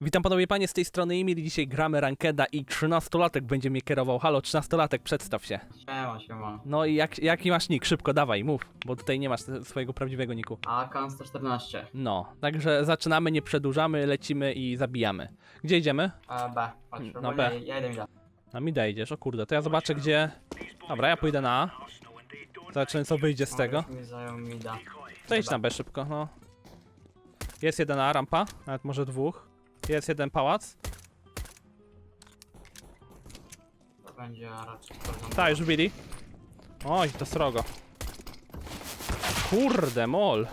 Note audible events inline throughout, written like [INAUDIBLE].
Witam panowie panie z tej strony Emil. Dzisiaj gramy Rankeda i 13-latek będzie mnie kierował. Halo, 13-latek, przedstaw się. Siema, siema. No i jak, jaki masz nick? Szybko, dawaj, mów, bo tutaj nie masz swojego prawdziwego niku. Akan 114. No, także zaczynamy, nie przedłużamy, lecimy i zabijamy. Gdzie idziemy? A, B. Patrz, no B. Ja idę mi da. Na mida idziesz, o kurde, to ja zobaczę gdzie... Dobra, ja pójdę na A. Zobaczymy co wyjdzie z tego. Mi zajął mi da. To idź na B szybko, no. Jest jeden A, rampa, nawet może dwóch. Jest jeden pałac. To będzie raczej bardzo Tak, już wbili. Oj, to srogo. Kurde, mol.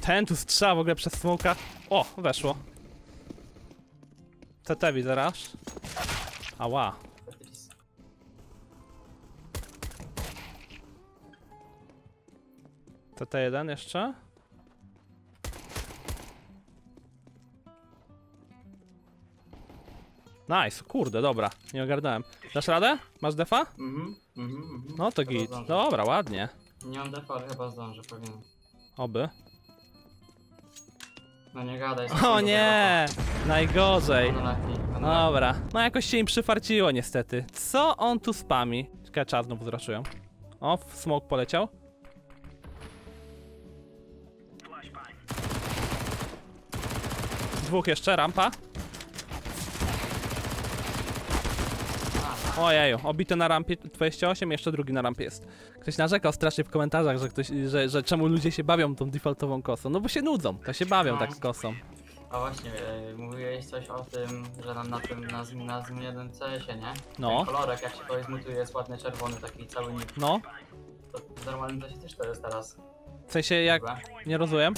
Ten tu strzela w ogóle przez smoka. O, weszło. CT widzę raz. Ała. Tetris. CT1 jeszcze. Nice, kurde, dobra. Nie ogarnąłem. Dasz radę? Masz defa? Mhm, mhm, mhm. No to Chyba git. zdążę. Dobra, ładnie. Nie mam defa, ale chyba zdążę, pewnie. Oby. No nie gadaj. [LAUGHS] O nie! Najgorzej. No Dobra, no jakoś się im przyfarciło niestety. Co on tu spami? Czekaj, czas znowu zraszują. O, w smoke poleciał. Dwóch jeszcze, rampa. Ojeju, obity na rampie 28, jeszcze drugi na rampie jest. Ktoś narzekał strasznie w komentarzach, że ktoś, że, że czemu ludzie się bawią tą defaultową kosą. No bo się nudzą, to się bawią tak kosą. A właśnie, e, mówiłeś coś o tym, że na, na tym, na, zm- na zmienionym CS-ie, nie? No. Ten kolorek, jak się kogoś zmutuje, jest ładny czerwony, taki cały nick. No, To w normalnym CSie też to jest teraz. w sensie jak, Chyba. nie rozumiem.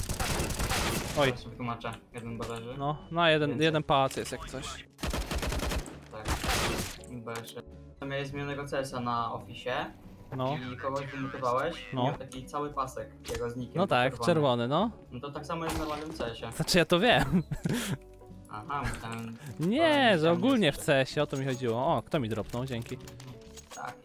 Oj, wytłumaczę. Jeden. No, no jeden, jeden pałac jest jak coś. Jeszcze. To miałeś zmienionego CS-a na ofisie No, i kogoś wymutowałeś No. miał taki cały pasek jego z nickiem no tak, czerwony. no. No to tak samo jest w normalnym CS-ie. Znaczy ja to wiem. Aha, myślałem... Nie, że ogólnie w CS-ie o to mi chodziło. O, kto mi dropnął, dzięki. Tak.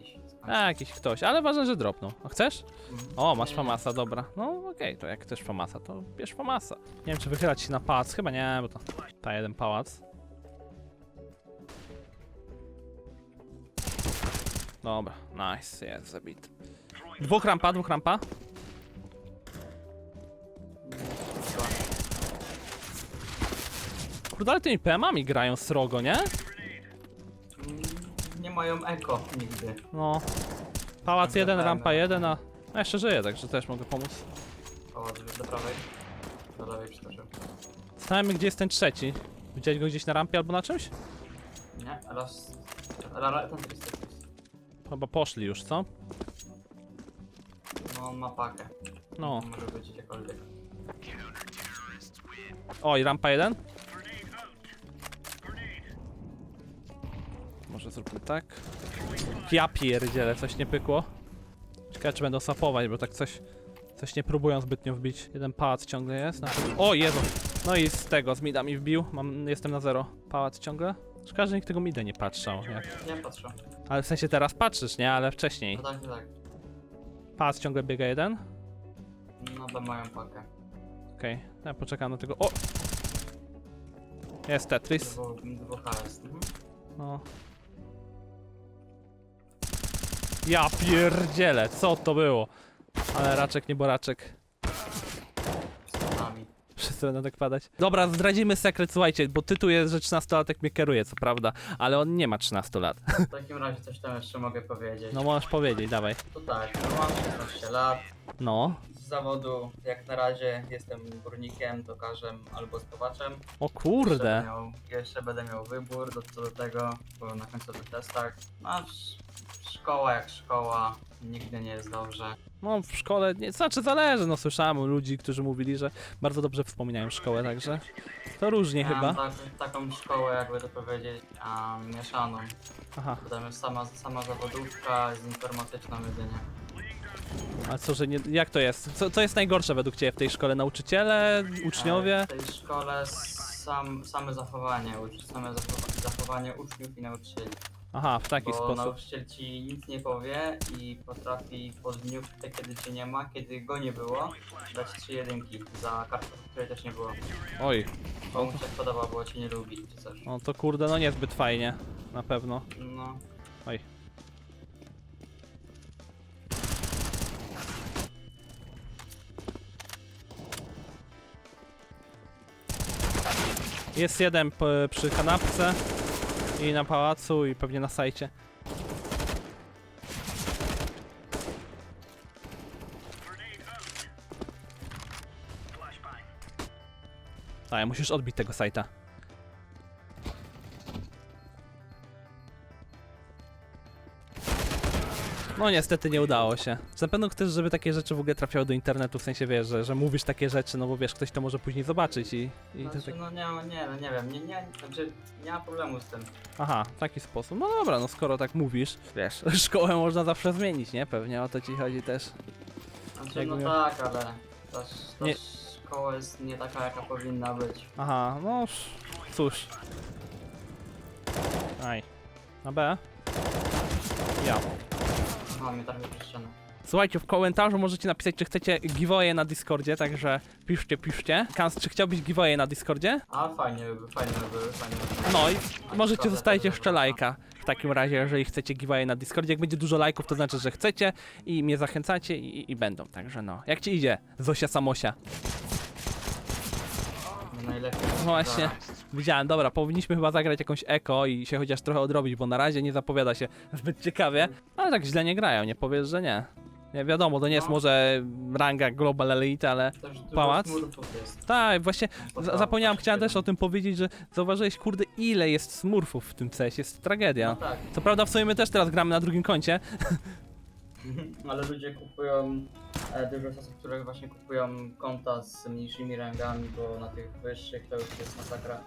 A, jakiś ktoś, ale ważne, że dropnął. A chcesz? Mhm. O, masz famasa, dobra. No okej, to jak chcesz famasa, to bierz famasa. Nie wiem, czy wychylać się na pałac, chyba nie, bo to ta jeden pałac. Dobra, nice, jest zabity. Dwóch rampa, dwóch rampa. Kurde, ale tymi PM-ami grają srogo, nie? Nie mają eko nigdy. No. Pałac Dobra, jeden, rampa jeden, a... a jeszcze żyję, także też mogę pomóc. O, do prawej. Do lewej przytoczył. Znamy, gdzie jest ten trzeci. Widziałeś go gdzieś na rampie albo na czymś? Nie? Raz... Ten Tetris. Chyba poszli już, co? No on ma pakę. No. Może być gdziekolwiek. O, i rampa jeden. Może zróbmy tak. Ja pierdzielę, coś nie pykło. Ciekawe, czy będą sapować, bo tak coś... Coś nie próbują zbytnio wbić. Jeden pałac ciągle jest. Na... O, Jezu! No i z tego, z mida mi wbił. Mam, jestem na zero. Pałac ciągle. Szkoda, że nikt tego mida nie patrzał. Jak... Nie patrzę. Ale w sensie teraz patrzysz, nie? Ale wcześniej. No tak, tak. Pałac ciągle biega jeden. No bo mają pakę. Okej, ja poczekam na tego. O! Jest Tetris. Dwóch HS. Mhm. No. Ja pierdzielę, co to było? Ale raczek, nie boraczek. Będą tak padać. Dobra, zdradzimy sekret, słuchajcie, bo tytuł jest, że 13-latek mnie kieruje, co prawda, ale on nie ma 13 lat. W takim razie coś tam jeszcze mogę powiedzieć. No możesz powiedzieć, dawaj. To tak, no mam 16 lat. No. Z zawodu jak na razie jestem górnikiem, tokarzem albo spowaczem. O Jeszcze, kurde. miał, jeszcze będę miał wybór do, co do tego, bo na końcowych testach. A sz- szkoła jak szkoła, nigdy nie jest dobrze. No w szkole, nie, znaczy zależy, no słyszałem ludzi, którzy mówili, że bardzo dobrze wspominają szkołę, także to różnie chyba. tak, taką szkołę, jakby to powiedzieć, a, mieszaną. Aha, Potem jest sama, sama zawodówka z informatyczną jedynie. Ale co, że nie, jak to jest? Co, co jest najgorsze według Ciebie w tej szkole? Nauczyciele, uczniowie? W tej szkole sam, same zachowanie, ucz- same zachowa- zachowanie uczniów i nauczycieli. Aha, w taki bo sposób. nauczyciel ci nic nie powie i potrafi pod dniówkę, kiedy cię nie ma, kiedy go nie było, dać trzy jedynki za kartę, której też nie było. Oj, Bo mu się podoba, bo cię nie lubi, czy coś. no to kurde, no niezbyt fajnie. Na pewno. No, Oj. Jest jeden przy kanapce i na pałacu i pewnie na sajcie. Tak, musisz odbić tego sajta. No niestety nie udało się. Na pewno chcesz, żeby takie rzeczy w ogóle trafiały do internetu, w sensie wiesz, że, że mówisz takie rzeczy, no bo wiesz, ktoś to może później zobaczyć i, i to znaczy, tak... no nie, nie, no nie wiem, nie, nie, znaczy nie ma problemu z tym. Aha, w taki sposób. No dobra, no skoro tak mówisz, wiesz, [LAUGHS] szkołę można zawsze zmienić, nie? Pewnie o to ci chodzi też. Znaczy, Jak no miał- tak, ale ta, ta Nie- szkoła jest nie taka, jaka powinna być. Aha, no sz- cóż. Aj. Na B? Ja. Aha, mnie tak wypuszczono. Słuchajcie, w komentarzu możecie napisać, czy chcecie giveaway na Discordzie, także piszcie, piszcie. Kans, czy chciałbyś giveaway na Discordzie? A fajnie by, były, fajnie by były, fajnie by były. No i możecie zostawić jeszcze lajka. W takim razie, jeżeli chcecie giveaway na Discordzie, jak będzie dużo lajków, to znaczy, że chcecie i mnie zachęcacie i, i będą. Także no, jak ci idzie, Zosia Samosia? No najlepiej. Właśnie. Widziałem, dobra, powinniśmy chyba zagrać jakąś eko i się chociaż trochę odrobić, bo na razie nie zapowiada się [LAUGHS] zbyt ciekawie, ale tak źle nie grają, nie powiesz, że nie. Nie wiadomo, to nie jest No. może ranga Global Elite, ale Pałac? tak, właśnie za- zapomniałem, chciałem też o tym powiedzieć, że zauważyłeś, kurde, ile jest smurfów w tym CS, jest tragedia. No tak, Co prawda w sumie my też teraz gramy na drugim koncie. [LAUGHS] ale ludzie kupują, e, dużo jest osób, które właśnie kupują konta z mniejszymi rangami, bo na tych wyższych to już jest masakra.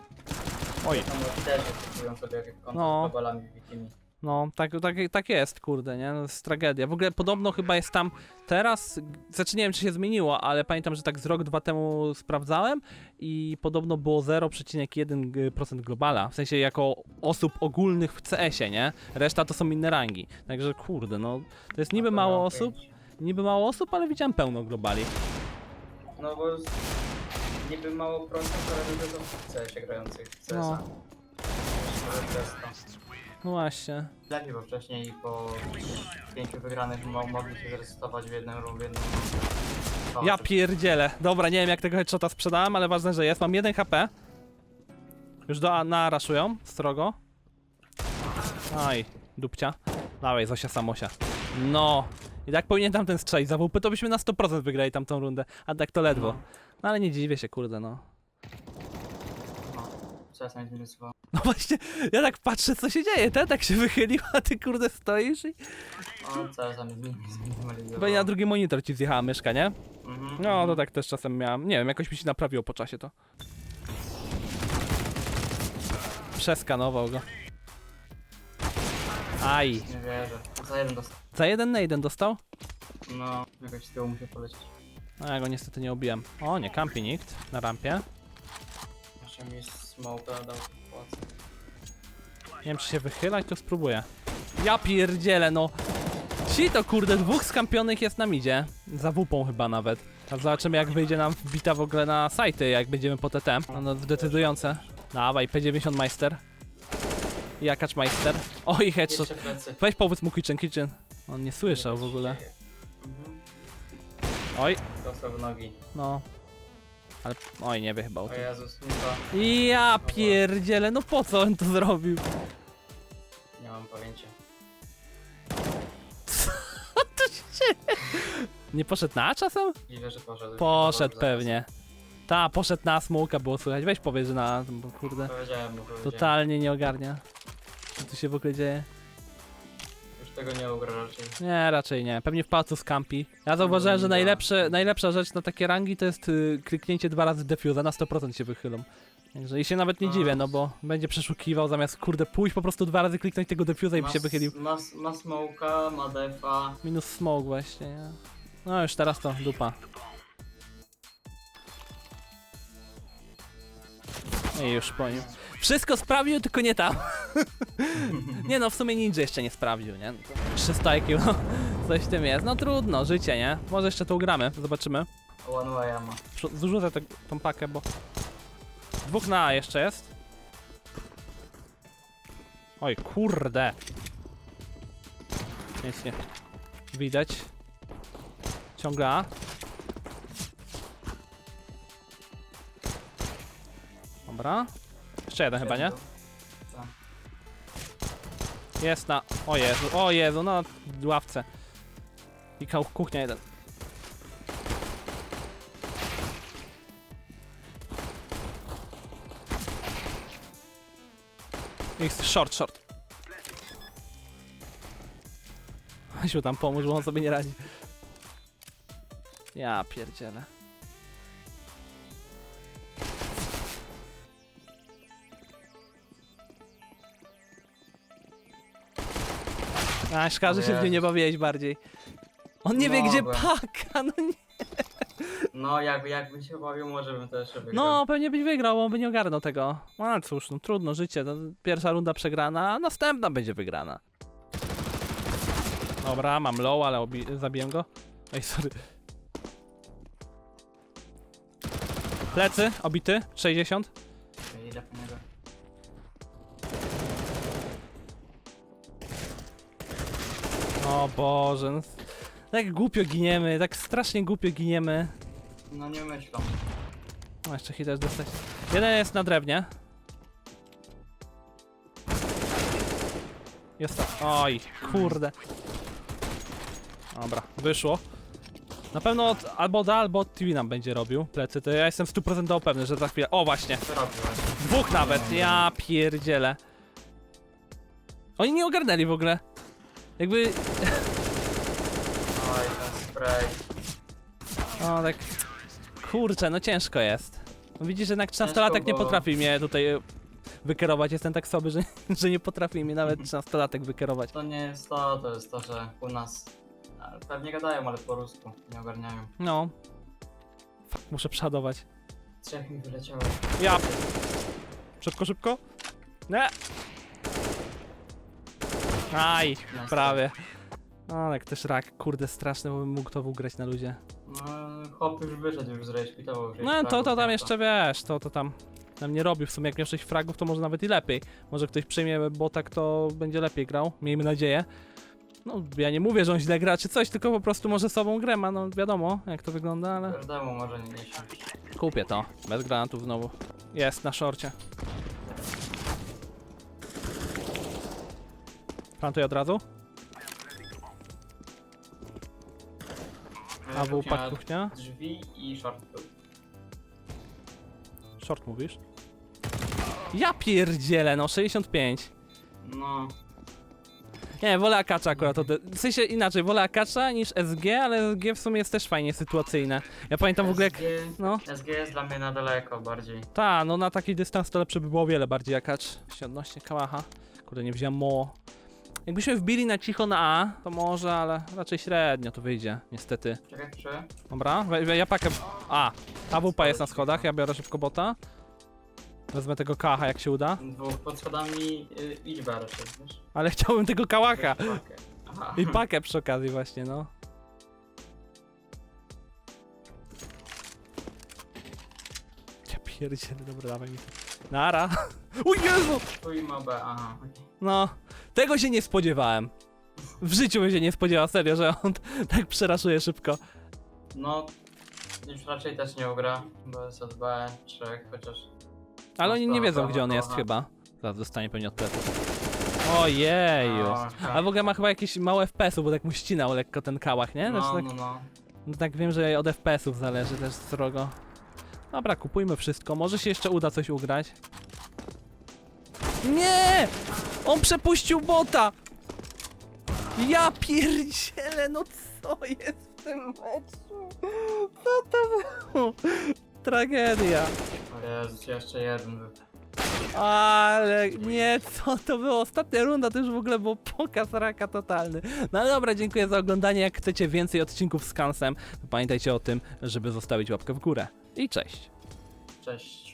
Oj. Tam też kupują sobie konta No. z globalami w bikini. No, tak, tak, tak jest, kurde, nie? No, to jest tragedia. W ogóle podobno chyba jest tam teraz, znaczy nie wiem czy się zmieniło, ale pamiętam, że tak z rok, dwa temu sprawdzałem i podobno było 0,1% globala, w sensie jako osób ogólnych w CS-ie, nie? Reszta to są inne rangi. Także kurde, no, to jest niby mało osób, niby mało osób, ale widziałem pełno globali. No bo niby mało procent, ale dużo to w CS-ie grających w CS-a. No. Może przez to. No właśnie. Lepiej, bo wcześniej po pięciu wygranych mo mogli się zresetować w jednym w jednym Ja pierdzielę. Dobra, nie wiem jak tego headshota sprzedałem, ale ważne, że jest. Mam 1 HP. Już do A naraszują, strogo. Aj, dupcia. Dawaj, Zosia Samosia. No. I tak powinien tamten strzelić. Za WP to byśmy na 100% wygrali tamtą rundę. A tak to ledwo. No ale nie dziwię się, kurde. No, Mnie zminusowała. No właśnie, ja tak patrzę, co się dzieje. Ten tak się wychylił, a ty kurde stoisz i... No, CS mnie zmin- zminimalizowało. Chyba na drugi monitor ci zjechała myszka, nie? Mhm, No, to tak też czasem miałem. Nie wiem, jakoś mi się naprawiło po czasie to. Przeskanował go. Aj. Nie wierzę. Za jeden dostał. Za jeden na jeden dostał? No, jakoś z tyłu muszę polecieć. No, ja go niestety nie obiłem. O, nie kampi nikt na rampie. Jeszcze mi smoke dał płacę. Nie wiem, czy się wychylać, to spróbuję. Ja pierdzielę, no. Ci to kurde, dwóch skampionych jest na midzie. Za wupą chyba nawet. A zobaczymy jak wyjdzie nam wbita w ogóle na sajty, jak będziemy po TT. No, no decydujące. Dawaj, P90 Meister. Jakacz Meister. Oj, headshot. Jeszcze plecy. Weź powiedz mu kitchen, kitchen. On nie słyszał w ogóle. Mhm. Oj, Dostał w nogi. no. Ale, oj, nie wie chyba o O tym. Jezus. Ja pierdzielę, no po co on to zrobił? Nie mam pojęcia. Nie poszedł na czasem? Dziwne, że poszedł. Poszedł pewnie. Ta, poszedł na smoka, było słychać. Weź powiedz, że na, bo kurde, Powiedziałem mu, powiedziałem. totalnie nie ogarnia. Co tu się w ogóle dzieje? Tego nie ugra raczej. Nie, raczej nie. Pewnie w pałacu skampi. Ja zauważyłem, że No, najlepsze, najlepsza rzecz na takie rangi to jest y, kliknięcie dwa razy defuza, na 100% się wychylą. Także i się nawet nie A. dziwię, no bo będzie przeszukiwał zamiast kurde pójść po prostu dwa razy kliknąć tego defuza i by się s- wychylił. Ma, s- ma smoka, ma defa. Minus smoke właśnie, nie? No już teraz to dupa. I już po nim. Wszystko sprawdził, tylko nie tam. [LAUGHS] nie no, w sumie ninja jeszcze nie sprawdził, nie? No to 300 IQ, no, coś w tym jest. No trudno, życie, nie? Może jeszcze to ugramy, zobaczymy. One way. Przy- Zrzucę tę- tą pakę, bo... Dwóch na A jeszcze jest. Oj, kurde. Nic nie widać. Ciągle A. Dobra. Jeszcze jeden chyba, nie? Tak. Jest na... O Jezu, o Jezu, no w ławce. I kał- kuchnia jeden. Jest short, short. Asiu tam pomóż, bo on sobie nie radzi. Ja pierdzielę. A, szkoda, że się w nią nie bawiłeś bardziej. On nie wie, gdzie Mogłem. paka, no nie. No jakby, jakby się bawił, może bym to jeszcze wygrał. No, pewnie byś wygrał, bo on by nie ogarnął tego. No ale cóż, no trudno, życie. No, pierwsza runda przegrana, a następna będzie wygrana. Dobra, mam low, ale obi- zabiję go. Ej, sorry. Plecy, obity, 60. Okej, Idę O Boże, no, tak głupio giniemy, tak strasznie głupio giniemy. No nie myślą. O, jeszcze hit też dostać. Jeden jest na drewnie. Jest to. Oj, kurde. Dobra, wyszło. Na pewno od, albo da, albo od TV nam będzie robił plecy. To ja jestem 100% pewny, że za chwilę. O, właśnie. Robiłeś? Dwóch nawet. Ja pierdzielę. Oni nie ogarnęli w ogóle. Jakby. Oj, ten spray. O, tak. Kurczę, no ciężko jest. No Widzisz, że jednak 13-latek nie potrafi mnie tutaj e, wykierować. Jestem tak słaby, że, [LAUGHS] że nie potrafi mnie nawet 13-latek wykierować. To nie jest to, to jest to, że u nas ale pewnie gadają, ale po rusku nie ogarniają. No. Fuck, muszę przeładować. Trzech mi wyleciało. Ja. Szybko, szybko. Nie. Aj, prawie. O, jak też rak, kurde, straszny, bo bym mógł to ugrać na luzie. No, chłop już wyszedł, już zrejspitował. już No to, to tam to- jeszcze wiesz, to, to tam nam nie robi. W sumie jak miał 6 fragów, to może nawet i lepiej. Może ktoś przyjmie bota, kto będzie lepiej grał. Miejmy nadzieję. No, ja nie mówię, że on źle gra czy coś, tylko po prostu może sobą grę ma, no wiadomo jak to wygląda, ale Każdemu może nie nieść. kupię to. Bez granatów znowu. Jest na szorcie. Plantuję od razu. A w upak kuchnia. Drzwi i short był. Short mówisz? Ja pierdzielę, no 65. No, Nie, wolę Akacza akurat. Od... W sensie inaczej, wolę Akacza niż SG, ale SG w sumie jest też fajnie sytuacyjne. Ja pamiętam w ogóle jak... SG, No, SG jest dla mnie na daleko bardziej. ta, no na taki dystans to lepsze by było o wiele bardziej Akacz. Jeśli odnośnie Kałacha. Kurde, nie wziąłem Mo. Jakbyśmy wbili na cicho na A, to może, ale raczej średnio to wyjdzie, niestety. Czekaj. Dobra, we, we, ja pakę... A, AWP jest na schodach, ja biorę szybko bota. Wezmę tego kałacha jak się uda, Dwóch pod schodami y, liczba raczej, wiesz? ale chciałbym tego. Pakę. Aha. I pakę przy okazji właśnie, no. Ja pierdzielę, dobra, dawaj mi to. Nara. [LAUGHS] O Jezu! Tu i ma B, aha. okej. No, tego się nie spodziewałem. W życiu bym się nie spodziewał, serio, że on tak przeraszuje szybko. No, już raczej też nie ugra, bo jest od B, trzech, chociaż... Ale oni nie wiedzą, gdzie on jest chyba. Zaraz dostanie pewnie od pleców. Ojeju. No, A w ogóle ma chyba jakieś małe FPS-u, bo tak mu ścinał lekko ten kałach, nie? Znaczy No, tak, no, no. no tak wiem, że od FPS-ów zależy też srogo. Dobra, kupujmy wszystko. Może się jeszcze uda coś ugrać. Nie! On przepuścił bota! Ja pierdzielę, no co jest w tym meczu? Co to było? Tragedia. O Jezu, jeszcze jeden był. Ale nie, co to było? Ostatnia runda to już w ogóle był pokaz raka totalny. No ale dobra, dziękuję za oglądanie. Jak chcecie więcej odcinków z Kansem, to pamiętajcie o tym, żeby zostawić łapkę w górę. I cześć. Cześć.